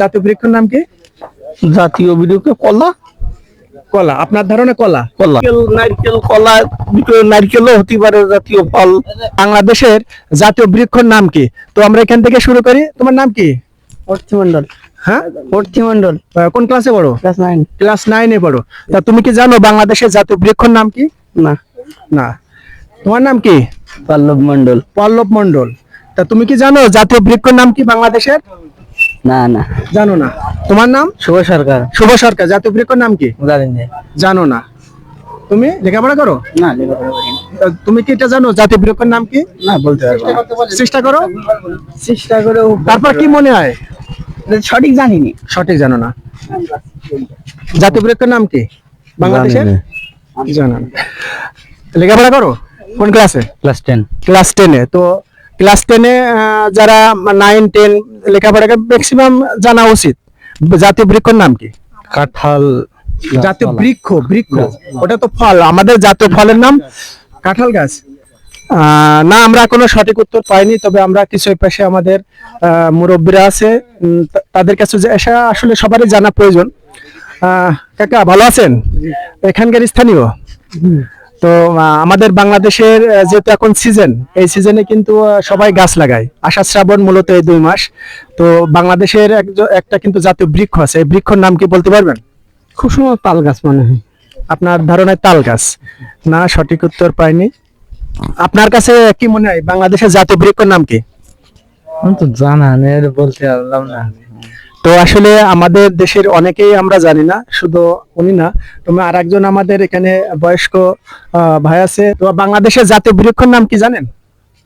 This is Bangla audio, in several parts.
জাতীয় বৃক্ষের নাম কি? জাতীয় বৃক্ষ কলা? কলা। আপনার ধারণা কলা? কলা। নারকেল কলা দুটো নারকেলও হতে পারে জাতীয় ফল। বাংলাদেশের জাতীয় বৃক্ষের নাম কি? তো আমরা এখান থেকে শুরু করি। তোমার নাম কি? অর্থমন্ডল হ্যাঁ? অর্থমন্ডল কোন ক্লাসে পড়ো? Class nine. ক্লাস নাইনে পড়ো। তা তুমি কি জানো বাংলাদেশের জাতীয় বৃক্ষের নাম কি? না। না। তোমার নাম কি? পল্লব মন্ডল পল্লব মন্ডল তা তুমি কি জানো জাতীয় বৃক্ষের নাম কি বাংলাদেশের? না না। জানো না। তোমার নাম? শুভ সরকার। শুভ সরকার। জাতীয় বৃক্ষের নাম কি? জানো না। তুমি লেখাপড়া করো? না লেখাপড়া করি তুমি কি এটা জানো? জাতীয় বৃক্ষের নাম কি? না বলতে পারব চেষ্টা করো। চেষ্টা করে তারপর কি মনে হয়? সঠিক জানিনি। সঠিক জানো না। জাতীয় বৃক্ষের নাম কি? বাংলাদেশের? জানো না। লেখাপড়া করো? কোন ক্লাসে ক্লাস টেন। ক্লাস টেনে। তো ক্লাস টেনে যারা নাইন টেন লেখাপড়াকে ম্যাক্সিমাম জানা উচিত। জাতীয় বৃক্ষর নাম কি? কাঁঠাল। জাতীয় বৃক্ষ বৃক্ষ। ওটা তো ফল। আমাদের জাতীয় ফলের নাম কাঁঠাল গাছ। না আমরা কোনো সঠিক উত্তর পাইনি তবে আমরা কিছু পাশে আমাদের মুরব্বীরা আছে তাদের কাছে আসলে সবারই জানা প্রয়োজন। কাকা ভালো আছেন? এখানকার স্থানীয়? তো আমাদের বাংলাদেশের যেহেতু এখন সিজন এই সিজনে কিন্তু সবাই গাছ লাগায়। আষাঢ় শ্রাবণ মূলত এই দুই মাস। তো বাংলাদেশের একটা কিন্তু জাতীয় বৃক্ষ আছে। এই বৃক্ষর নাম কি বলতে পারবেন? খুব সময় তাল গাছ মনে হয়। আপনার ধারণায় তাল গাছ। না সঠিক উত্তর পাইনি। আপনার কাছে কি মনে হয়? বাংলাদেশের জাতীয় বৃক্ষর নাম কি? জানা বলতে পারলাম না তো আসলে আমাদের দেশের অনেকেই আমরা জানি না শুধু উনি না। তুমি আর একজন আমাদের এখানে বয়স্ক আহ, ভাই আছে। তো বাংলাদেশের জাতীয় বৃক্ষের নাম কি জানেন?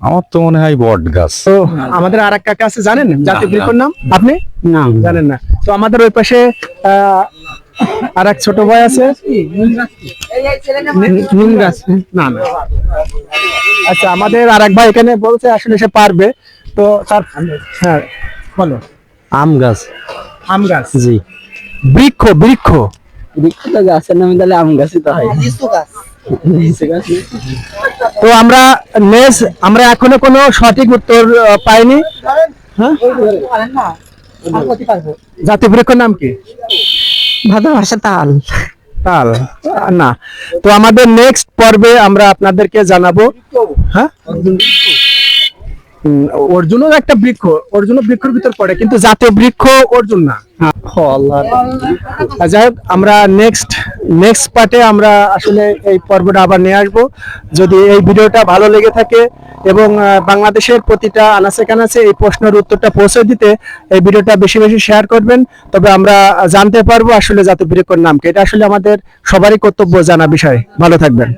আমার তো মনে হয় বট গাছ। তো আমাদের আর এক কাকা আছে জানেন? জাতীয় বৃক্ষের নাম? আপনি? না জানেন না। তো আমাদের ওই পাশে আর এক ছোট ভাই আছে। নিম গাছ। না না। আচ্ছা আমাদের আর এক ভাই এখানে বলছে আসলে সে পারবে। তো তার হ্যাঁ বলো। আম গাছ। আম গাছ? জি। বৃক্ষ বৃক্ষ। বৃক্ষটা গাছের নামে তাহলে আম গাছই তো হয়। লিচু গাছ। তো আমরা নেস আমরা এখনও কোনো সঠিক উত্তর পাইনি। হ্যাঁ? জাতীয় বৃক্ষের নাম কি? ভাদা ভাষা তাল। তাল। না। তো আমাদের নেক্সট পর্বে আমরা আপনাদেরকে জানাব। হ্যাঁ? অর্জুনও একটা বৃক্ষ অর্জুনও বৃক্ষের ভিতর পড়ে কিন্তু জাতীয় বৃক্ষ অর্জুন না। আর আর যাই হোক আমরা নেক্সট নেক্সট পার্টে আমরা আসলে এই পর্বটা আবার নিয়ে আসব। যদি এই ভিডিওটা ভালো লেগে থাকে এবং বাংলাদেশের প্রতিটা আনাচে কানাচে এই প্রশ্নের উত্তরটা পৌঁছে দিতে এই ভিডিওটা বেশি বেশি শেয়ার করবেন। তবে আমরা জানতে পারব আসলে জাতীয় বৃক্ষর নাম কি। এটা আসলে আমাদের সবারই কর্তব্য জানা বিষয়। ভালো থাকবেন।